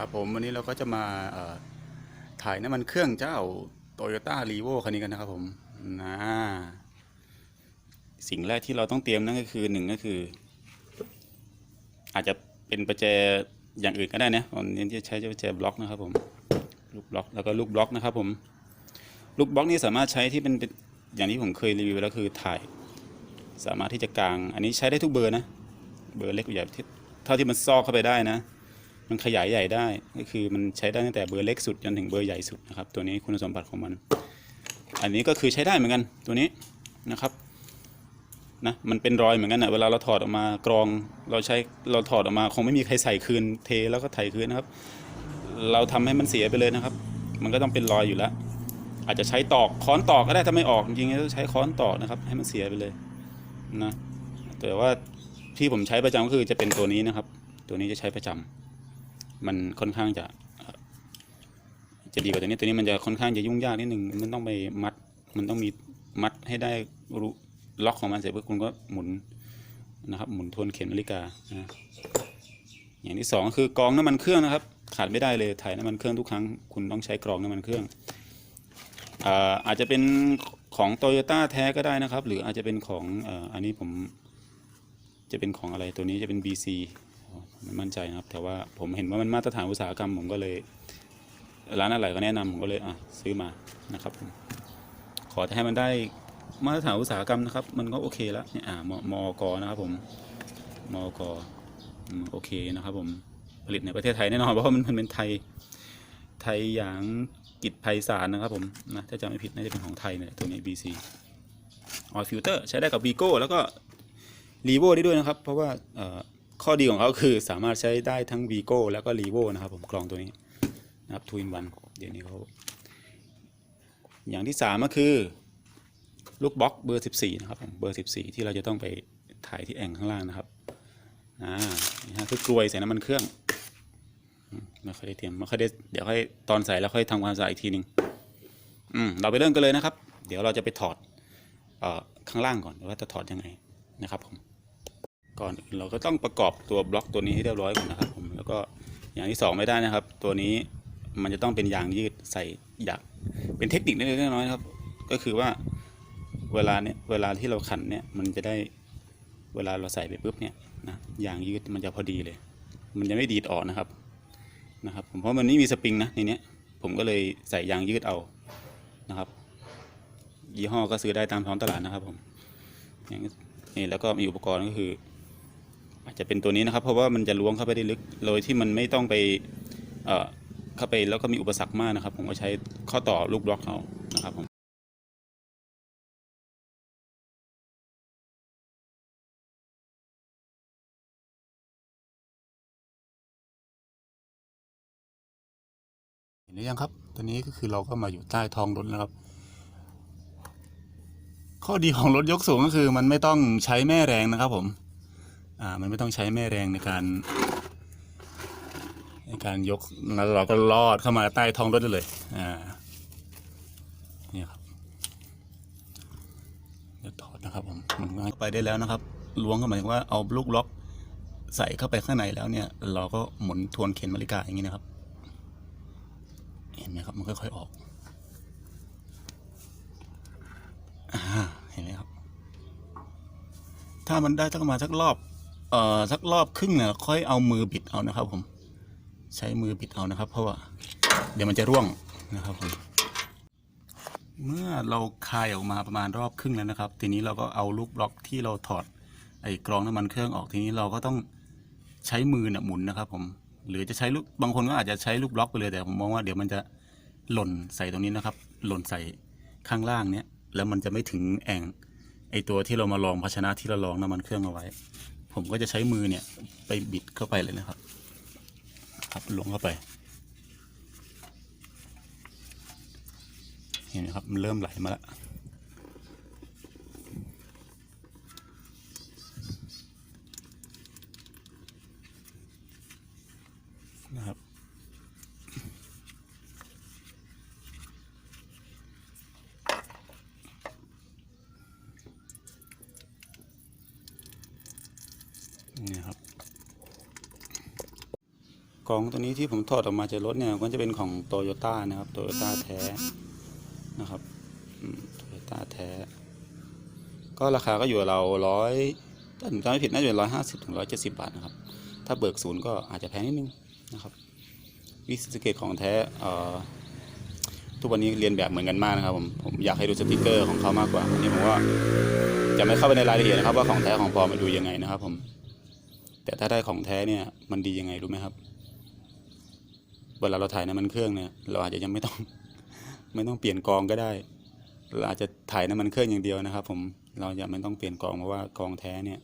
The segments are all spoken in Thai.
ครับผมวันนี้เราก็จะมาถ่ายน้ำมันเครื่องเจ้า Toyota r e v o คันนี้กันนะครับผมนะสิ่งแรกที่เราต้องเตรียมนั่นก็คือหนึ่งก็คือ อาจจะเป็นประแจอย่างอื่นก็ได้นะผมน้นที่จะใช้ประแจบล็อกนะครับผมลูกบล็อกแล้วก็ลูกบล็อกนะครับผมลูกบล็อกนี่สามารถใช้ที่เป็นอย่างที่ผมเคยรีวิวแล้วคือถ่าย สามารถที่จะกาง อันนี้ใช้ได้ทุกเบอร์นะ เบอร์เล็กใหญ่เท่าที่มันซอกเข้าไปได้นะ มันขยายใหญ่ได้ ก็คือมันใช้ได้ตั้งแต่เบอร์เล็กสุดจนถึงเบอร์ใหญ่สุดนะครับตัวนี้คุณสมบัติของมัน อันนี้ก็คือใช้ได้เหมือนกันตัวนี้นะครับนะมันเป็นรอยเหมือนกันนะเวลาเราถอดออกมากรองเราใช้เราถอดออกมาคงไม่มีใครใส่คืนเทแล้วก็ไถคืนนะครับ เราทำให้มันเสียไปเลยนะครับ มันก็ต้องเป็นรอยอยู่แล้ว อาจจะใช้ตอกค้อนตอกก็ได้ถ้าไม่ออกจริงๆต้องใช้ค้อนตอกนะครับ ให้มันเสียไปเลยนะแต่ว่าที่ผมใช้ประจำก็คือจะเป็นตัวนี้นะครับ ตัวนี้จะใช้ประจำ มันค่อนข้างจะจะดีกว่าตัวนี้ตัวนี้มันจะค่อนข้างจะยุ่งยากนิดหนึ่งมันต้องไปมัด มันต้องมีมัดให้ได้รู้ล็อกของมันเสร็จปุ๊บคุณก็หมุนนะครับ หมุนทวนเข็มนาฬิกานะอย่างที่สองคือกรองน้ำมันเครื่องนะครับ ขาดไม่ได้เลยถ่ายน้ำมันเครื่องทุกครั้งคุณต้องใช้กรองน้ำมันเครื่องอาอาจจะเป็นของโตโยต้าแท้ก็ได้นะครับ หรืออาจจะเป็นของอ่ออันนี้ผมจะเป็นของอะไรตัวนี้จะเป็น BC ไม่มั่นใจนะครับ แต่ว่าผมเห็นว่ามันมาตรฐานอุตสาหกรรมผมก็เลย ร้านอะไรก็แนะนำผมก็เลยอะซื้อมานะครับผมขอให้มันได้มาตรฐานอุตสาหกรรมนะครับ มันก็โอเคแล้วเนี่ยอ่ามมอกนะครับผมมอกโอเคนะครับ ผมผลิตในประเทศไทยแน่นอนเพราะว่ามันมันเป็นไทยไทยอย่างกิจไพศาลนะครับผมนะถ้าจำไม่ผิดน่าจะเป็นของไทยเนี่ยตัวนี้ BC ออยฟิลเตอร์ใช้ได้กับ Vigo แล้วก็รีโวได้ด้วยนะครับ เพราะว่า ข้อดีของเขาคือสามารถใช้ได้ทั้ง Vigo แล้วก็ r e v o นะครับผมกรองตัวนี้นะครับทูอินวันเดี๋ยวนี้เขาอย่างที่สามก็คือ ลูกบล็อกเบอร์ 14 นะครับผมเบอร์ 14 ที่เราจะต้องไปถ่ายที่แอ่งข้างล่างนะครับอ่านี่ฮะคือกลวยใส่น้ำมันเครื่องมไม่ค่อยได้เตรียมไม่ค่อยได้เดี๋ยวค่อยตอนใส่แล้วค่อยทำความสะอาดอีกทีหนึ่งอืมเราไปเริ่มกันเลยนะครับ เดี๋ยวเราจะไปถอดเอ่อข้างล่างก่อนว่าจะถอดยังไงนะครับผม ก่อนอื่นเราก็ต้องประกอบตัวบล็อกตัวนี้ให้เรียบร้อยก่อนนะครับผมแล้วก็อย่างที่สองไม่ได้นะครับ ตัวนี้มันจะต้องเป็นยางยืดใส่ยากเป็นเทคนิคเล็กๆน้อยๆครับ ก็คือว่าเวลาเนี่ยเวลาที่เราขันเนี่ยมันจะได้เวลาเราใส่ไปปุ๊บเนี่ยนะยางยืดมันจะพอดีเลย มันจะไม่ดีดออกนะครับนะครับผมเพราะมันไม่มีสปริงนะในเนี้ยผมก็เลยใส่ยางยืดเอานะครับ ยี่ห้อก็ซื้อได้ตามท้องตลาดนะครับผมอย่างนี้นี่แล้วก็มีอุปกรณ์ก็คือ อาจจะเป็นตัวนี้นะครับ เพราะว่ามันจะล้วงเข้าไปได้ลึกโดยที่มันไม่ต้องไปเอ่อเข้าไปแล้วก็มีอุปสรรคมากนะครับ ผมก็ใช้ข้อต่อลูกบล็อกเอานะครับผมเห็นหรือยังครับตัวนี้ก็คือเราก็มาอยู่ใต้ท้องรถแล้วครับ ข้อดีของรถยกสูงก็คือมันไม่ต้องใช้แม่แรงนะครับผม มันไม่ต้องใช้แม่แรงในการ ในการยกแล้วเราก็ลอดเข้ามาใต้ท้องรถได้เลยอ่าเนี่ยครับเดี๋ยวถอดนะครับผมมันง่ายไปได้แล้วนะครับล้วงก็หมายถึงว่าเอาลูกล็อกใส่เข้าไปข้างในแล้วเนี่ย เราก็หมุนทวนเข็มนาฬิกาอย่างนี้นะครับ เห็นไหมครับ มันค่อยๆออกอเห็นไหมครับ ถ้ามันได้สักประมาณสักรอบ เอ่อสักรอบครึ่งเนี่ยค่อยเอามือบิดเอานะครับ ผม ใช้มือบิดเอานะครับ เพราะว่า เดี๋ยวมันจะร่วงนะครับผมเมื่อเราคายออกมาประมาณรอบครึ่งแล้วนะครับ ทีนี้เราก็เอาลูกบล็อกที่เราถอดไอ้กรองน้ำมันเครื่องออกทีนี้เราก็ต้องใช้มือเนี่ยหมุนนะครับ ผม หรือจะใช้ลูกบางคนก็อาจจะใช้ลูกบล็อกไปเลยแต่ผมมองว่าเดี๋ยวมันจะหล่นใส่ตรงนี้นะครับ หล่นใส่ข้างล่างเนี้ยแล้วมันจะไม่ถึงแอ่งไอตัวที่เรามาลองภาชนะที่เราลองน้ำมันเครื่องเอาไว้ ผมก็จะใช้มือเนี่ย ไปบิดเข้าไปเลยนะครับ ครับลงเข้าไป เห็นไหมครับ มันเริ่มไหลมาแล้วนะครับ นี่ครับ กองตัวนี้ที่ผมถอดออกมาจากรถเนี่ยก็จะเป็นของโตโยต้านะครับโตโยต้าแท้นะครับโตโยต้าแท้ ก็ราคาก็อยู่เราร้อยถ้าผมจำไม่ผิดน่าจะเป็นร้อยห้าสิบถึงร้อยเจ็ดสิบบาทนะครับ ถ้าเบิกศูนย์ก็อาจจะแพงนิดนึงนะครับวิสเกตของแท้เอ่อทุกวันนี้เรียนแบบเหมือนกันมากนะครับผมผมอยากให้ดูสติกเกอร์ของเขามากกว่าอันนี้ผมว่าจะไม่เข้าไปในรายละเอียดนะครับ ว่าของแท้ของปลอมมันดูยังไงนะครับผมแต่ถ้าได้ของแท้เนี่ยมันดียังไงรู้ไหมครับ เวลาเราถ่ายน้ำมันเครื่องเนี่ยเราอาจจะยังไม่ต้องไม่ต้องเปลี่ยนกองก็ได้ เราอาจจะถ่ายน้ำมันเครื่องอย่างเดียวนะครับ ผมเราจะไม่ต้องเปลี่ยนกองเพราะว่ากองแท้เนี่ย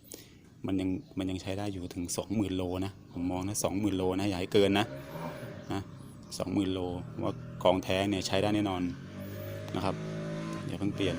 มันยังมันยังใช้ได้อยู่ถึงสองหมื่นโลนะผมมองนะสองหมื่นโลนะอย่าให้เกินนะนะสองหมื่นโลว่ากองแท้เนี่ยใช้ได้แน่นอนนะครับอย่าเพิ่งเปลี่ยน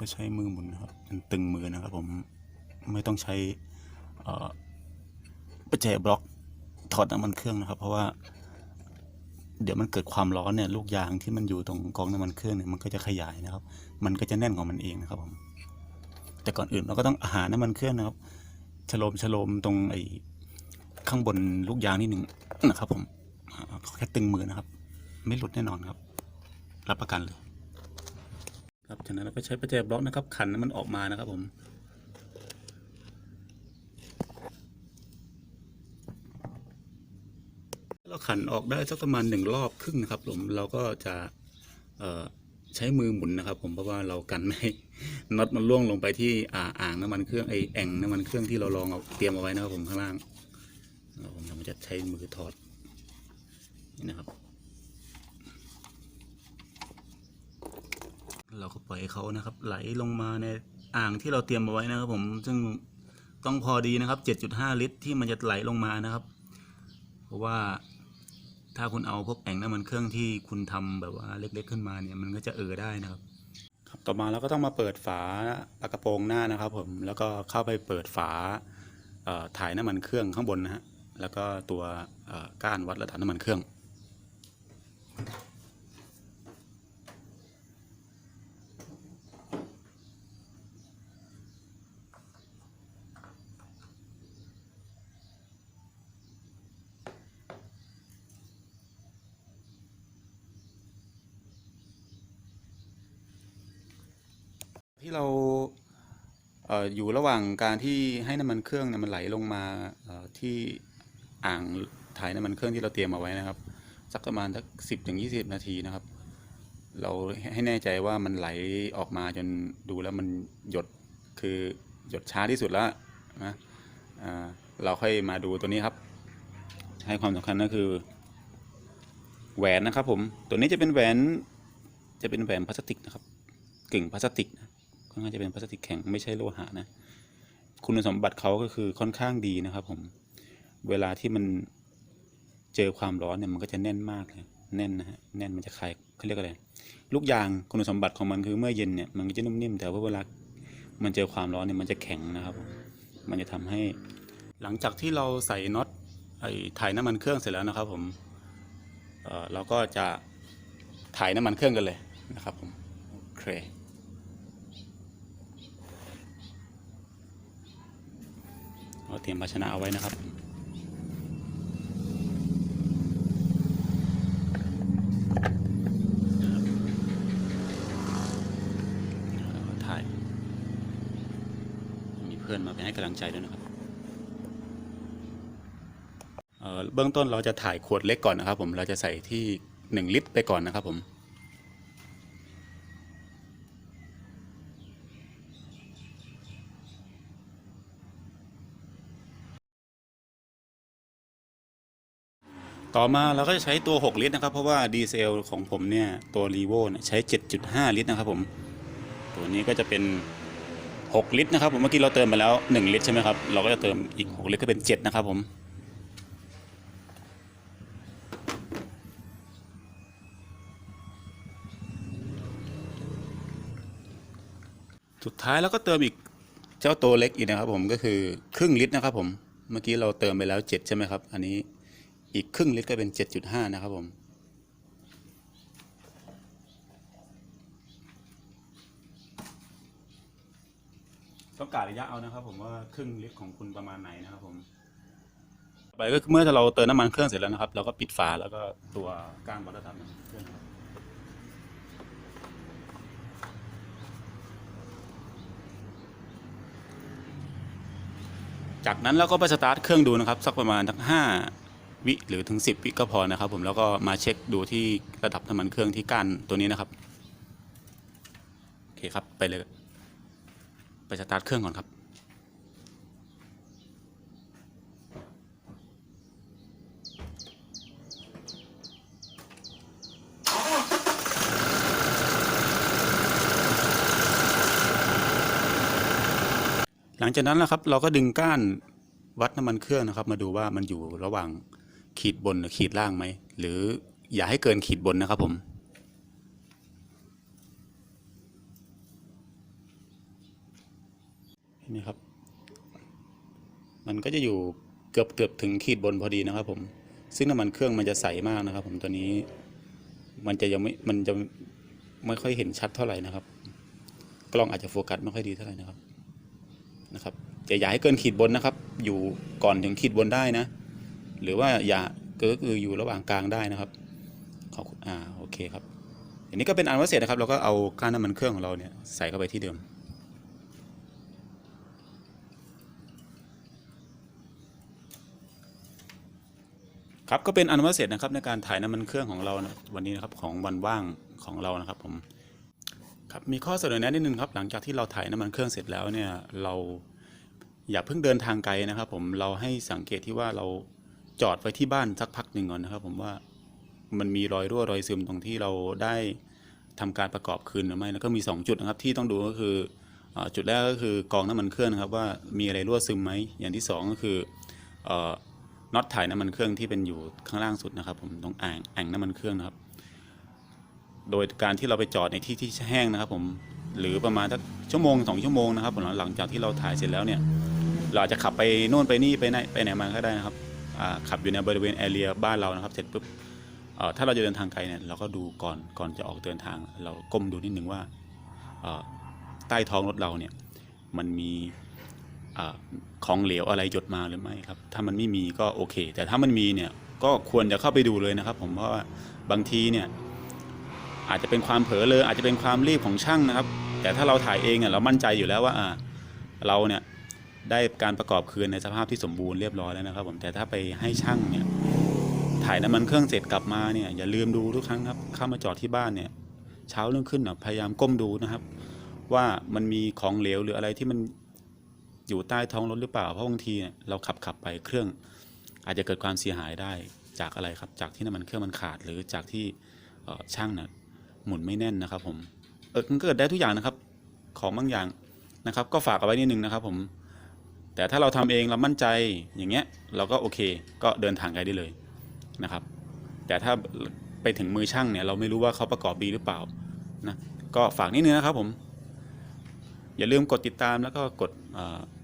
ก็ใช้มือหมุนนะครับมันตึงมือนะครับ ผมไม่ต้องใช้ประแจบล็อกถอดน้ำมันเครื่องนะครับ เพราะว่า เดี๋ยวมันเกิดความร้อนเนี่ยลูกยางที่มันอยู่ตรงกองน้ำมันเครื่องเนี่ยมันก็จะขยายนะครับ มันก็จะแน่นของมันเองนะครับผมแต่ก่อนอื่นเราก็ต้องหาน้ำมันเครื่องนะครับฉโลมฉโลมตรงไอ้ข้างบนลูกยางนิดหนึ่งนะครับ ผมแค่ตึงมือนะครับ ไม่หลุดแน่นอนครับ รับประกันเลย ครับจากนั้นเราก็ใช้ประแจบล็อกนะครับ ขันมันออกมานะครับผมเราขันออกได้สักประมาณหนึ่งรอบครึ่งนะครับผมเราก็จะใช้มือหมุนนะครับ ผมเพราะว่าเรากันไม่น็อตมันล่วงลงไปที่อ่าอ่างน้ำมันเครื่องไอแองน้ำมันเครื่องที่เราลองเอาเตรียมเอาไว้นะครับผมข้างล่างผมจะใช้มือถอดนี่นะครับ เราก็ปล่อยเขานะครับ ไหลลงมาในอ่างที่เราเตรียมเอาไว้นะครับ ผมซึ่งต้องพอดีนะครับ 7.5 ลิตร ที่มันจะไหลลงมานะครับ เพราะว่าถ้าคุณเอาพวกแอ่งน้ำมันเครื่องที่คุณทำแบบว่าเล็ก ๆ ขึ้นมาเนี่ยมันก็จะเออได้นะครับครับต่อมาเราก็ต้องมาเปิดฝาปากกระโปรงหน้านะครับ ผมแล้วก็เข้าไปเปิดฝาถ่ายน้ำมันเครื่องข้างบนนะฮะแล้วก็ตัวก้านวัดระดับน้ำมันเครื่อง ที่เราเอออยู่ระหว่างการที่ให้น้ำมันเครื่องเนี่ยมันไหลลงมาเอ่อที่อ่างถ่ายน้ำมันเครื่องที่เราเตรียมเอาไว้นะครับ สักประมาณสักสิบถึงยี่สิบนาทีนะครับ เราให้แน่ใจว่ามันไหลออกมาจนดูแล้วมันหยดคือหยดช้าที่สุดแล้วนะอ่าเราค่อยมาดูตัวนี้ครับ ให้ความสำคัญก็คือ แหวนนะครับผมตัวนี้จะเป็นแหวนจะเป็นแหวนพลาสติกนะครับกึ่งพลาสติกนะ ค่อนข้างจะเป็นพลาสติกแข็งไม่ใช่โลหะนะ คุณสมบัติเขาก็คือค่อนข้างดีนะครับผม เวลาที่มันเจอความร้อนเนี่ยมันก็จะแน่นมากเลยแน่นนะฮะแน่นมันจะคลายเขาเรียกอะไรลูกยางคุณสมบัติของมันคือเมื่อเย็นเนี่ยมันก็จะนุ่มนิ่มแต่ว่าเวลามันเจอความร้อนเนี่ยมันจะแข็งนะครับผมมันจะทำให้ หลังจากที่เราใส่น็อตไอ้ถ่ายน้ำมันเครื่องเสร็จแล้วนะครับผมเอ่อเราก็จะถ่ายน้ำมันเครื่องกันเลยนะครับผมโอเค เราเตรียมภาชนะเอาไว้นะครับถ่าย มีเพื่อนมาไปให้กำลังใจด้วยนะครับเเบื้องต้นเราจะถ่ายขวดเล็กก่อนนะครับ ผมเราจะใส่ที่หนึ่งลิตรไปก่อนนะครับผม ต่อมาเราก็จะใช้ตัว 6 ลิตรนะครับ เพราะว่าดีเซลของผมเนี่ย ตัวรีโว่ใช้ 7.5 ลิตรนะครับผมตัวนี้ก็จะเป็น 6 ลิตรนะครับผมเมื่อกี้เราเติมไปแล้ว 1 ลิตรใช่ไหมครับ เราก็จะเติมอีก 6 ลิตรก็เป็น 7 นะครับผมสุดท้ายเราก็เติมอีกเจ้าตัวเล็กอีกนะครับผมก็คือครึ่งลิตรนะครับผมเมื่อกี้เราเติมไปแล้ว 7 ใช่ไหมครับ อันนี้ อีกครึ่งลิตรก็เป็นเจ็ดจุดห้านะครับผมต้องการระยะเอานะครับผมว่าครึ่งลิตรของคุณประมาณไหนนะครับผมไปก็เมื่อเราเติมน้ำมันเครื่องเสร็จแล้วนะครับเราก็ปิดฝาแล้วก็ตัวก้านวัตถุธรรมน้ำมันเครื่องครับจากนั้นเราก็ไปสตาร์ทเครื่องดูนะครับ สักประมาณสักห้า วิหรือถึงสิบวิก็พอนะครับ ผมแล้วก็มาเช็คดูที่ระดับน้ำมันเครื่องที่ก้านตัวนี้นะครับโอเคครับไปเลยไปสตาร์ทเครื่องก่อนครับหลังจากนั้นนะครับเราก็ดึงก้านวัดน้ำมันเครื่องนะครับ มาดูว่ามันอยู่ระหว่าง ขีดบนหรือขีดล่างไหม หรืออย่าให้เกินขีดบนนะครับผมนไหมครับ มันก็จะอยู่เกือบเกือบถึงขีดบนพอดีนะครับ ผม ซึ่งน้ำมันเครื่องมันจะใสมากนะครับ ผมตัวนี้ มันจะยังไม่ มันจะไม่ค่อยเห็นชัดเท่าไหร่นะครับ กล้องอาจจะโฟกัสไม่ค่อยดีเท่าไหร่นะครับ นะครับจะอย่าให้เกินขีดบนนะครับ อยู่ก่อนถึงขีดบนได้นะ หรือว่าอย่าก็คืออยู่ระหว่างกลางได้นะครับขอบคุณอ่าโอเคครับอันนี้ก็เป็นอันว่าเสร็จนะครับเราก็เอาก้านน้ำมันเครื่องของเราเนี่ยใส่เข้าไปที่เดิมครับก็เป็นอันว่าเสร็จนะครับในการถ่ายน้ำมันเครื่องของเรานะวันนี้นะครับของวันว่างของเรานะครับผมครับมีข้อเสนอแนะนิดนึงครับหลังจากที่เราถ่ายน้ำมันเครื่องเสร็จแล้วเนี่ยเราอย่าเพิ่งเดินทางไกลนะครับ ผมเราให้สังเกตที่ว่าเรา จอดไว้ที่บ้านสักพักหนึ่งก่อนนะครับ ผมว่ามันมีรอยรั่วรอยซึมตรงที่เราได้ทำการประกอบคืนหรือไม่แล้วก็มี 2 จุดนะครับที่ต้องดูก็คืออจุดแรกก็คือกองน้ำมันเครื่องนะครับว่ามีอะไรรั่วซึมไหมอย่างที่สองก็คืออน็อตถ่ายน้ำมันเครื่องที่เป็นอยู่ข้างล่างสุดนะครับ ผมตรงอ่างแอ่งน้ำมันเครื่องนะครับ โดยการที่เราไปจอดในที่ที่แห้งนะครับ ผมหรือประมาณสักชั่วโมงสองชั่วโมงนะครับหลังจากที่เราถ่ายเสร็จแล้วเนี่ย เราอาจจะขับไปโน่นไปนี่ไปไหนไปไหนมาก็ได้นะครับ ขับอยู่ในบริเวณแอเรียบ้านเรานะครับ เสร็จปุ๊บถ้าเราจะเดินทางไกลเนี่ยเราก็ดูก่อนก่อนจะออกเดินทาง เราก้มดูนิดหนึ่งว่าใต้ท้องรถเราเนี่ยมันมีอของเหลวอะไรหยดมาหรือไม่ครับ ถ้ามันไม่มีก็โอเค แต่ถ้ามันมีเนี่ยก็ควรจะเข้าไปดูเลยนะครับ ผมเพราะว่าบางทีเนี่ยอาจจะเป็นความเผลอเลยอาจจะเป็นความรีบของช่างนะครับ แต่ถ้าเราถ่ายเองเนี่ยเรามั่นใจอยู่แล้วว่าเราเนี่ย ได้การประกอบคืนในสภาพที่สมบูรณ์เรียบร้อยแล้วนะครับ ผมแต่ถ้าไปให้ช่างเนี่ยถ่ายน้ำมันเครื่องเสร็จกลับมาเนี่ยอย่าลืมดูทุกครั้งครับเข้ามาจอดที่บ้านเนี่ยเช้าเรื่องขึ้นนะพยายามก้มดูนะครับ ว่ามันมีของเหลวหรืออะไรที่มันอยู่ใต้ท้องรถหรือเปล่าเพราะบางทีเราขับขับไปเครื่อง อาจจะเกิดความเสียหายได้จากอะไรครับ จากที่น้ำมันเครื่องมันขาดหรือจากที่ช่างเนี่ยหมุนไม่แน่นนะครับ ผมเออมันเกิดได้ทุกอย่างนะครับ ของบางอย่างนะครับ ก็ฝากเอาไว้นิดนึงนะครับ ผม แต่ถ้าเราทำเองเรามั่นใจอย่างเงี้ยเราก็โอเคก็เดินทางไกลได้เลยนะครับ แต่ถ้าไปถึงมือช่างเนี่ยเราไม่รู้ว่าเขาประกอบดีหรือเปล่านะก็ฝากนิดนึงนะครับผม อย่าลืมกดติดตามแล้วก็กด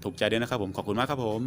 ถูกใจด้วยนะครับผมขอบคุณมากครับผม